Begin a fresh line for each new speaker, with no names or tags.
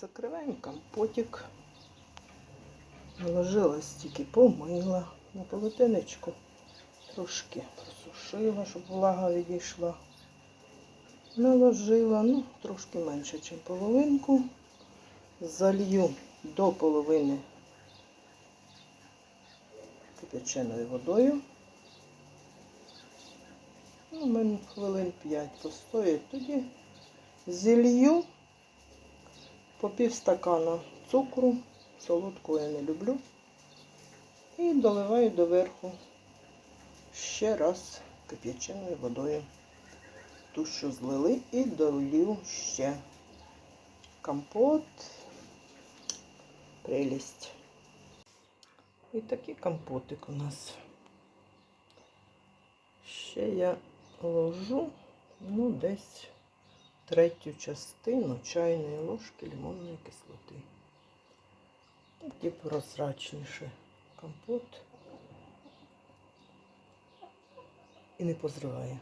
Закриваємо компотик. Наложила стільки помила на полотенечку. Трошки просушила, щоб влага відійшла. Наложила, ну, трошки менше, ніж половинку. Залью до половини кипяченою водою. Ну, у мене хвилин 5 постоїть. Тоді зілью по пів стакана цукру. Солодку я не люблю. І доливаю доверху ще раз кип'яченою водою. Ту, що злили, і долью ще компот. Прелість. І такий компотик у нас. Ще я ложу, ну, десь третю частину чайної ложки лимонної кислоти. Такий прозрачніший компот. І не позриває.